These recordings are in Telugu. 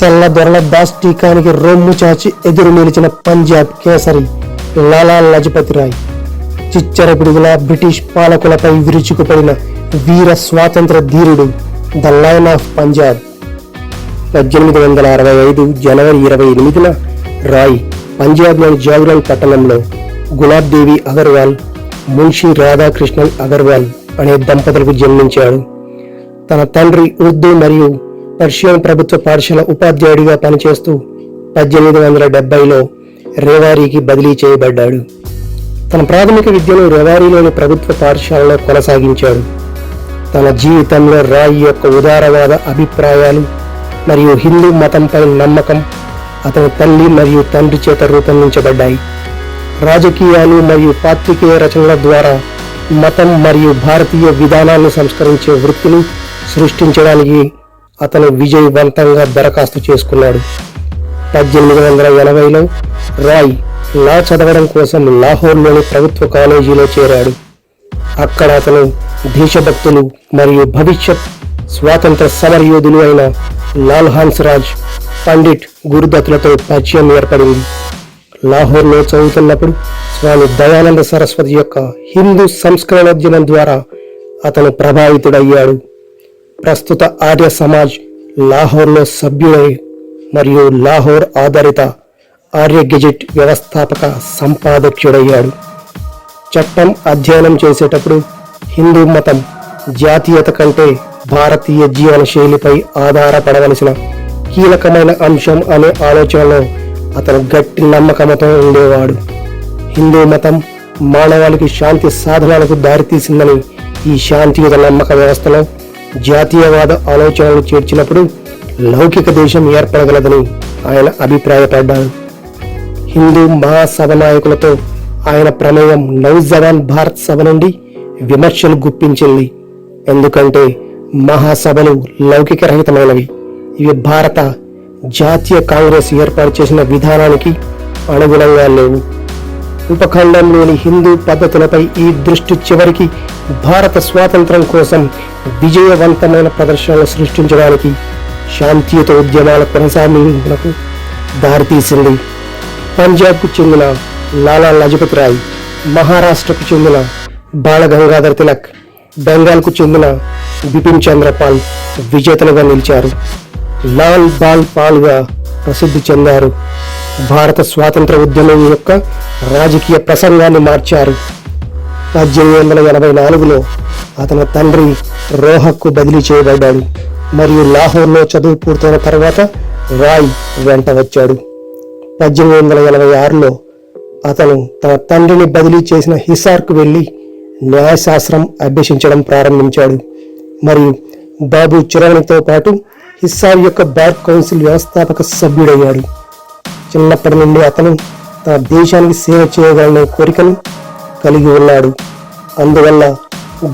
తెల్ల దొరల దాష్టీకానికి రొమ్ము చాచి ఎదురు నిలిచిన పంజాబ్ కేసరి లాలా లజపతి రాయ్. చిచ్చర పిడుగుల బ్రిటిష్ పాలకులపై విరుచుకుపడిన వీర స్వాతంత్ర ధీరుడు ద లైన్ ఆఫ్ పంజాబ్. పద్దెనిమిది వందల అరవై ఐదు జనవరి ఇరవై ఎనిమిదిన రాయ్ పంజాబ్లోని జాగ్రల్ పట్టణంలో గులాబ్ దేవి అగర్వాల్ మున్షి రాధాకృష్ణన్ అగర్వాల్ అనే దంపతులకు జన్మించాడు. తన తండ్రి ఉర్దూ మరియు పర్షియన్ ప్రభుత్వ పాఠశాల ఉపాధ్యాయుడిగా పనిచేస్తూ పద్దెనిమిది వందల డెబ్బైలో రేవారీకి బదిలీ చేయబడ్డాడు. తన ప్రాథమిక విద్యను రేవారీలోని ప్రభుత్వ పాఠశాలలో కొనసాగించాడు. తన జీవితంలో రాయ్ యొక్క ఉదారవాద అభిప్రాయాలు మరియు హిందూ మతంపై నమ్మకం అతని తల్లి మరియు తండ్రి చేత రూపొందించబడ్డాయి. రాజకీయాలు మరియు పాత్రికేయ రచనల ద్వారా మతం మరియు భారతీయ విధానాన్ని సంస్కరించే వృత్తిని సృష్టించడానికి అతను విజయవంతంగా దరఖాస్తు చేసుకున్నాడు. పద్దెనిమిది వందల ఎనభైలో రాయ్ లా చదవడం కోసం లాహోర్లోని ప్రభుత్వ కాలేజీలో చేరాడు. అక్కడ అతను దేశభక్తులు మరియు భవిష్యత్ స్వాతంత్ర సమరయోధులు అయిన లాల్ హన్స్ రాజ్ పండిట్ గురుదత్తులతో పరిచయం ఏర్పడింది. లాహోర్లో చదువుతున్నప్పుడు స్వామి దయానంద సరస్వతి యొక్క హిందూ సంస్కరణోద్యమం ద్వారా అతను ప్రభావితుడయ్యాడు. ప్రస్తుత ఆర్య సమాజ్ లాహోర్లో సభ్యుడై మరియు లాహోర్ ఆధారిత ఆర్య గెజెట్ వ్యవస్థాపక సంపాదకుడయ్యాడు. చట్టం అధ్యయనం చేసేటప్పుడు హిందూ మతం జాతీయత కంటే భారతీయ జీవన శైలిపై ఆధారపడవలసిన కీలకమైన అంశం అనే ఆలోచనలో అతను గట్టి నమ్మకంతో ఉండేవాడు. హిందూ మతం మానవాళికి శాంతి సాధనాలకు దారితీసిందని ఈ శాంతియుత నమ్మక వ్యవస్థలో జాతీయవాద ఆలోచనలు చేర్చినప్పుడు లౌకిక దేశం ఏర్పడగలదని ఆయన అభిప్రాయపడ్డారు. హిందూ మహాసభ నాయకులతో ఆయన ప్రమేయం నౌజవాన్ భారత్ సభ నుండి విమర్శలు గుప్పించింది. ఎందుకంటే మహాసభలు లౌకిక రహితమైనవి ఇవి భారత జాతీయ కాంగ్రెస్ ఏర్పాటు చేసిన విధానానికి అనుగుణంగా లేవు. ఉపఖండంలోని హిందూ పద్ధతులపై ఈ దృష్టి చివరికి భారత స్వాతంత్రం కోసం విజయవంతమైన ప్రదర్శనలు సృష్టించడానికి శాంతియుత ఉద్యమాల కొనసాగింపులకు దారితీసింది. పంజాబ్కు చెందిన లాలా లజపతి రాయ్ మహారాష్ట్రకు చెందిన బాలగంగాధర్ తిలక్ బెంగాల్కు చెందిన బిపిన్ చంద్రపాల్ విజేతలుగా నిలిచారు. లాల్ బాల్ పాల్గా ప్రసిద్ధి చెందారు. భారత స్వాతంత్ర ఉద్యమం యొక్క రాజకీయ ప్రసంగాన్ని మార్చారు. పద్దెనిమిది వందల ఎనభై నాలుగులో అతని తండ్రి రోహక్కు బదిలీ చేయబడ్డాడు. మరియు లాహోర్లో చదువు పూర్తయిన తర్వాత రాయ్ వెంట వచ్చాడు. పద్దెనిమిది వందల ఎనభై ఆరులో అతను తన తండ్రిని బదిలీ చేసిన హిసార్కు వెళ్ళి న్యాయశాస్త్రం అభ్యసించడం ప్రారంభించాడు. మరియు బాబు చిరవణితో పాటు హిస్సార్ యొక్క బార్ కౌన్సిల్ వ్యవస్థాపక సభ్యుడయ్యాడు. చిన్నప్పటి నుండి అతను తన దేశానికి సేవ చేయగలనే కోరికను కలిగి ఉన్నాడు. అందువల్ల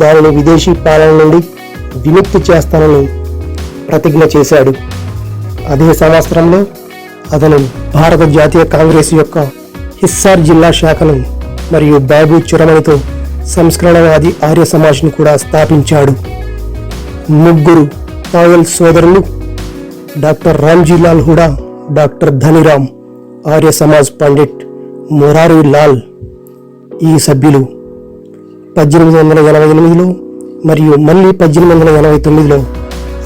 దానిని విదేశీ పాలన నుండి విముక్తి చేస్తానని ప్రతిజ్ఞ చేశాడు. అదే సంవత్సరంలో అతను భారత జాతీయ కాంగ్రెస్ యొక్క హిస్సార్ జిల్లా శాఖను మరియు బాబు చురమణితో సంస్కరణవాది ఆర్య సమాజ్ను కూడా స్థాపించాడు. ముగ్గురు పాయల్ సోదరులు డాక్టర్ రామ్జీలాల్ హుడా డాక్టర్ ధనిరామ్ ఆర్య సమాజ్ పండిట్ మురారి లాల్ ఈ సభ్యులు పద్దెనిమిది వందల ఎనభై ఎనిమిదిలో మరియు మళ్ళీ పద్దెనిమిది వందల ఎనభై తొమ్మిదిలో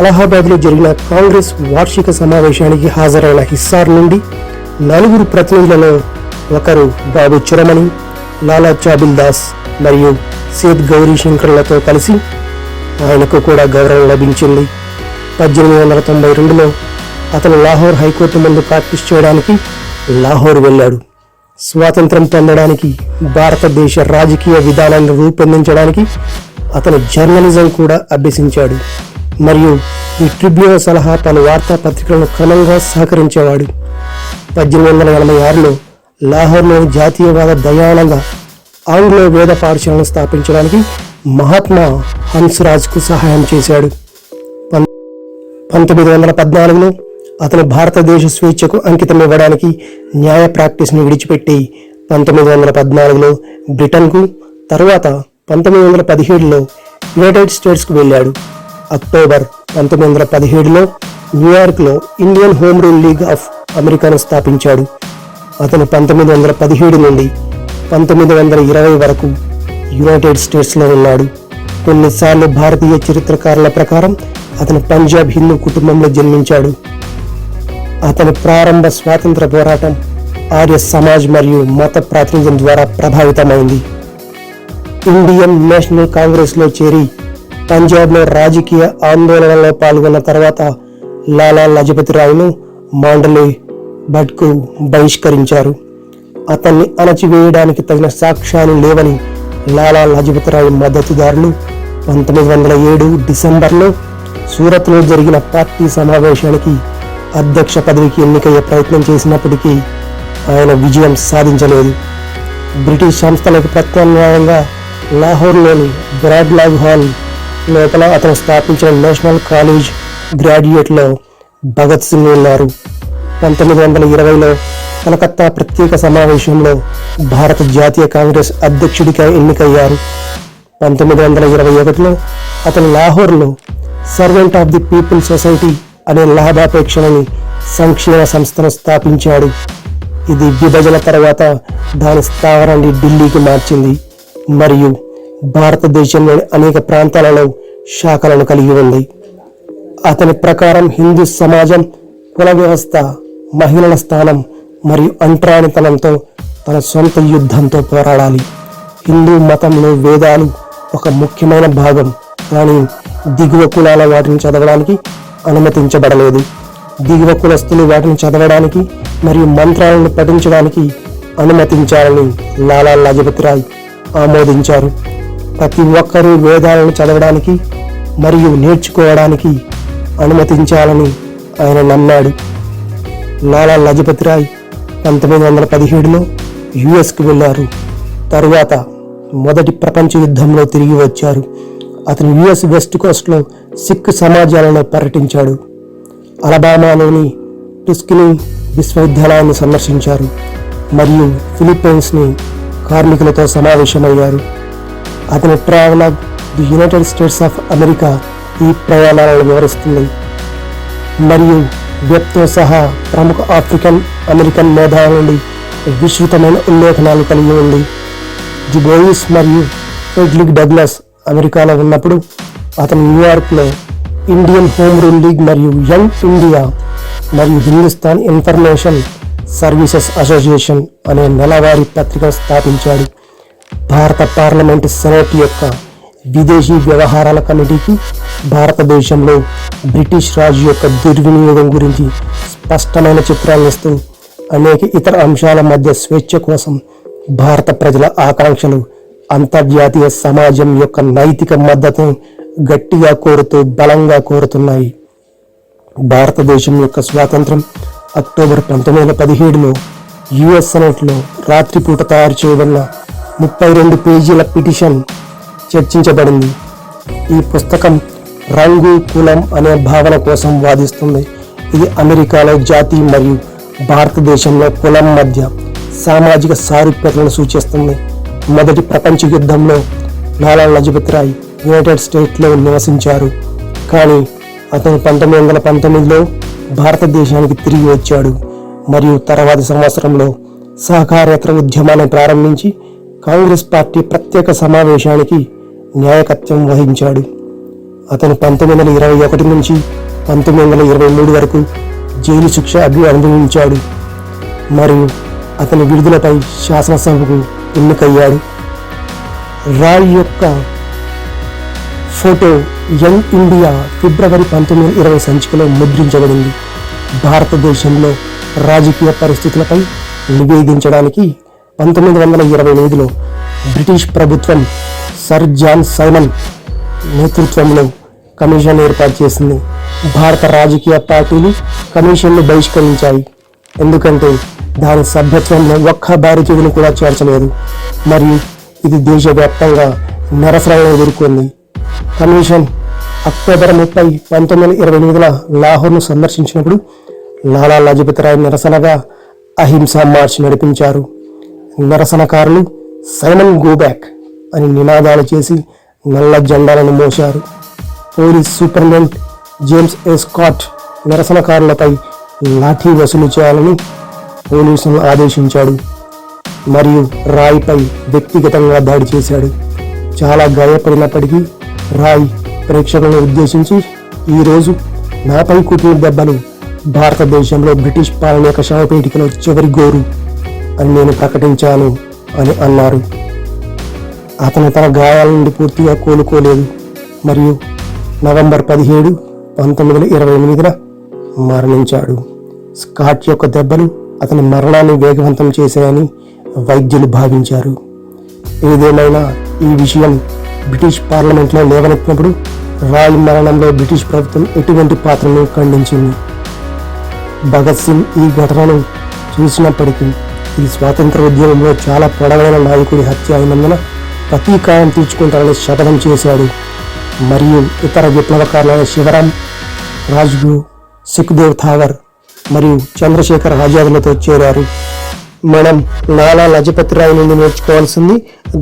అలహాబాద్లో జరిగిన కాంగ్రెస్ వార్షిక సమావేశానికి హాజరైన హిస్సార్ నుండి నలుగురు ప్రతినిధులలో ఒకరు బాబు చిరమణి లాలా చాబిల్ దాస్ మరియు సేద్ గౌరీ శంకర్లతో కలిసి ఆయనకు కూడా గౌరవం లభించింది. పద్దెనిమిది వందల తొంభై రెండులో అతను లాహోర్ హైకోర్టు ముందు ప్రాక్టీస్ చేయడానికి లాహోర్ వెళ్ళాడు. స్వాతంత్రం పొందడానికి భారతదేశ రాజకీయ విధానాన్ని రూపొందించడానికి అతను జర్నలిజం కూడా అభ్యసించాడు. మరియు ఈ ట్రిబ్యూన్ సలహా పలు వార్తాపత్రికలను క్రమంగా సహకరించేవాడు. పద్దెనిమిది వందల ఎనభై ఆరులో లాహోర్లోని జాతీయవాద దయానంద ఆంగ్లో వేద పాఠశాలను స్థాపించడానికి మహాత్మా హన్స్రాజ్కు సహాయం చేశాడు. పం- పంతొమ్మిది వందల పద్నాలుగులో అతను భారతదేశ స్వేచ్ఛకు అంకితం ఇవ్వడానికి న్యాయ ప్రాక్టీస్ని విడిచిపెట్టి పంతొమ్మిది వందల పద్నాలుగులో బ్రిటన్కు తరువాత పంతొమ్మిది వందల పదిహేడులో యునైటెడ్ స్టేట్స్కు వెళ్ళాడు. అక్టోబర్ పంతొమ్మిది వందల పదిహేడులో న్యూయార్క్లో Indian home rule league of అమెరికాను స్థాపించాడు. అతను పంతొమ్మిది వందల పదిహేడు నుండి పంతొమ్మిది వందల ఇరవై వరకు యునైటెడ్ స్టేట్స్లో ఉన్నాడు. కొన్నిసార్లు భారతీయ చరిత్రకారుల ప్రకారం అతను పంజాబ్ హిందూ కుటుంబంలో జన్మించాడు. అతని ప్రారంభ స్వాతంత్ర పోరాటం ఆర్య సమాజ్ మరియు మత ప్రాతినిధ్యం ద్వారా ప్రభావితమైంది. ఇండియన్ నేషనల్ కాంగ్రెస్లో చేరి పంజాబ్లో రాజకీయ ఆందోళనలో పాల్గొన్న తర్వాత లాలా లజపతి రాయ్ను మాండలే భట్కు బహిష్కరించారు. అతన్ని అణచివేయడానికి తగిన సాక్ష్యాలు లేవని లాలా లజపతి రాయ్ మద్దతుదారులు పంతొమ్మిది వందల ఏడు డిసెంబర్లో సూరత్లో జరిగిన పార్టీ సమావేశానికి అధ్యక్ష పదవికి ఎన్నికయ్యే ప్రయత్నం చేసినప్పటికీ ఆయన విజయం సాధించలేదు. బ్రిటిష్ సంస్థలకు ప్రత్యామ్నాయంగా లాహోర్లోని బ్రాడ్లాగ్ హాల్ లోపల అతను స్థాపించిన నేషనల్ కాలేజ్ గ్రాడ్యుయేట్లో భగత్ సింగ్ ఉన్నారు. పంతొమ్మిది వందల ఇరవైలో కలకత్తా ప్రత్యేక సమావేశంలో భారత జాతీయ కాంగ్రెస్ అధ్యక్షుడిగా ఎన్నికయ్యారు. పంతొమ్మిది వందల ఇరవై ఒకటిలో అతను లాహోర్లో servant of the people society అనే లాభాపేక్షణని సంక్షేమ సంస్థను స్థాపించాడు. ఇది విభజన తర్వాత దాని స్థావరాన్ని ఢిల్లీకి మార్చింది. మరియు భారతదేశంలోని అనేక ప్రాంతాలలో శాఖలను కలిగి ఉంది. అతని ప్రకారం హిందూ సమాజం కుల వ్యవస్థ మహిళల స్థానం మరియు అంటరానితనంతో తన సొంత యుద్ధంతో పోరాడాలి. హిందూ మతంలో వేదాలు ఒక ముఖ్యమైన భాగం. కానీ దిగువ కులాల వాటిని చదవడానికి అనుమతించబడలేదు. దిగువ కులస్తులు వాటిని చదవడానికి మరియు మంత్రాలను పఠించడానికి అనుమతించాలని లాలా లజపతి రాయ్ ఆమోదించారు. ప్రతి ఒక్కరూ వేదాలను చదవడానికి మరియు నేర్చుకోవడానికి అనుమతించాలని ఆయన నమ్మాడు. లాలా లజపతి రాయ్ పంతొమ్మిది వందల పదిహేడులో యుఎస్కి వెళ్ళారు. తరువాత మొదటి ప్రపంచ యుద్ధంలో తిరిగి వచ్చారు. అతను యుఎస్ వెస్ట్ కోస్ట్లో సిక్ సమాజాలలో పర్యటించాడు. అలబామాలోని టుస్కిని విశ్వవిద్యాలయాన్ని సందర్శించారు మరియు ఫిలిప్పైన్స్ని కార్మికులతో సమావేశమయ్యారు. అతని traveller the United States of America ఈ ప్రయాణాలను వివరిస్తుంది. మరియు వెబ్తో సహా ప్రముఖ ఆఫ్రికన్ అమెరికన్ మేధావుల నుండి విస్తృతమైన ఉల్లేఖనాలు కలిగి ఉంది. జిబోయిస్ మరియు ఫెడ్లిక్ డగ్లస్ అమెరికాలో ఉన్నప్పుడు అతను న్యూయార్క్లో ఇండియన్ హోమ్ రూల్ లీగ్ మరియు యంగ్ ఇండియా మరియు హిందుస్థాన్ ఇన్ఫర్మేషన్ సర్వీసెస్ అసోసియేషన్ అనే నెలవారీ పత్రికను స్థాపించాడు. భారత పార్లమెంట్ సెనేట్ యొక్క విదేశీ వ్యవహారాల కమిటీకి భారతదేశంలో బ్రిటిష్ రాజు యొక్క దుర్వినియోగం గురించి స్పష్టమైన చిత్రాలను ఇస్తూ అనేక ఇతర అంశాల మధ్య స్వేచ్ఛ కోసం భారత ప్రజల ఆకాంక్షలు అంతర్జాతీయ సమాజం యొక్క నైతిక మద్దతు గట్టిగా కోరుతూ బలంగా కోరుతున్నాయి. భారతదేశం యొక్క స్వాతంత్రం అక్టోబర్ పంతొమ్మిది వందల పదిహేడులో యుఎస్ సెనెట్లో రాత్రిపూట తయారు చేయబడిన ముప్పై రెండు పేజీల పిటిషన్ చర్చించబడింది. ఈ పుస్తకం రంగు కులం అనే భావన కోసం వాదిస్తుంది. ఇది అమెరికాలో జాతి మరియు భారతదేశంలో కులం మధ్య సామాజిక సారూప్యతలను సూచిస్తుంది. మొదటి ప్రపంచ యుద్ధంలో లాలా లజపతి రాయ్ యునైటెడ్ స్టేట్స్లో నివసించారు. కానీ అతను పంతొమ్మిది వందల పంతొమ్మిదిలో భారతదేశానికి తిరిగి వచ్చాడు. మరియు తర్వాతి సంవత్సరంలో సహకారేతర ఉద్యమాన్ని ప్రారంభించి కాంగ్రెస్ పార్టీ ప్రత్యేక సమావేశానికి న్యాయకత్వం వహించాడు. అతను పంతొమ్మిది వందల ఇరవై ఒకటి నుంచి పంతొమ్మిది వందల ఇరవై మూడు వరకు జైలు శిక్ష అభి అనుభవించాడు మరియు అతని విడుదలపై శాసనసభకు ఎన్నికయ్యాడు రాయ్ యొక్క ఫోటో యంగ్ ఇండియా ఫిబ్రవరి పంతొమ్మిది ఇరవై సంచికలో ముద్రించబడింది. భారతదేశంలో రాజకీయ పరిస్థితులపై నివేదించడానికి పంతొమ్మిది వందల ఇరవై ఎనిమిదిలో బ్రిటిష్ ప్రభుత్వం సర్ జాన్ సైమన్ నేతృత్వంలో కమిషన్ ఏర్పాటు చేసింది. భారత రాజకీయ పార్టీలు కమిషన్ను బహిష్కరించాయి. ఎందుకంటే దాని సభ్యత్వంలో ఒక్క భారతీయుని కూడా చేర్చలేదు. మరియు ఇది దేశవ్యాప్తంగా నిరసనలను ఎదుర్కొంది. కమిషన్ అక్టోబర్ ముప్పై పంతొమ్మిది వందల ఇరవై ఎనిమిదిన లాహోర్ను సందర్శించినప్పుడు లాలా లజపతి రాయ్ నిరసనగా అహింసా మార్చ్ నడిపించారు. నిరసనకారులు సైమన్ గోబ్యాక్ అని నినాదాలు చేసి నల్ల జెండాలను మోశారు. Police superintendent James A Scott నిరసనకారులపై lathi వసూలు చేయాలని పోలీసులను ఆదేశించాడు. మరియు రాయ్పై వ్యక్తిగతంగా దాడి చేశాడు. చాలా గాయపడినప్పటికీ రాయ్ ప్రేక్షకులను ఉద్దేశించి ఈరోజు నాపై కుట్టిన దెబ్బలు భారతదేశంలో బ్రిటిష్ పాలన యొక్క శవపేటికలో చివరి గోరు అని నేను ప్రకటించాను అని అన్నారు. అతను తన గాయాల నుండి పూర్తిగా కోలుకోలేదు. మరియు నవంబర్ పదిహేడు పంతొమ్మిది వందల ఇరవై ఎనిమిదిన మరణించాడు. స్కాట్ యొక్క దెబ్బలు అతని మరణాన్ని వేగవంతం చేశాయని వైద్యులు భావించారు. ఏదేమైనా ఈ విషయం బ్రిటిష్ పార్లమెంట్లో లేవనెత్తినప్పుడు రాయ్ మరణంలో బ్రిటిష్ ప్రభుత్వం ఎటువంటి పాత్రను ఖండించింది? భగత్ సింగ్ ఈ ఘటనను చూసినప్పటికీ ఈ స్వాతంత్ర ఉద్యమంలో చాలా పొడవైన నాయకుడి హత్య అయినందున ప్రతీకారం తీర్చుకుంటారని శపథం చేశాడు. మరియు ఇతర విప్లవకారులైన శివరాం రాజ్గురు సుఖ్దేవ్ థావర్ మరియు చంద్రశేఖర్ ఆజాదులతో చేరారు. మనం లాలా లజపతి రాయ్ నుండి నేర్చుకోవాల్సింది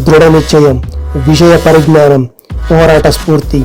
దృఢ నిశ్చయం విషయ పరిజ్ఞానం పోరాట స్ఫూర్తి.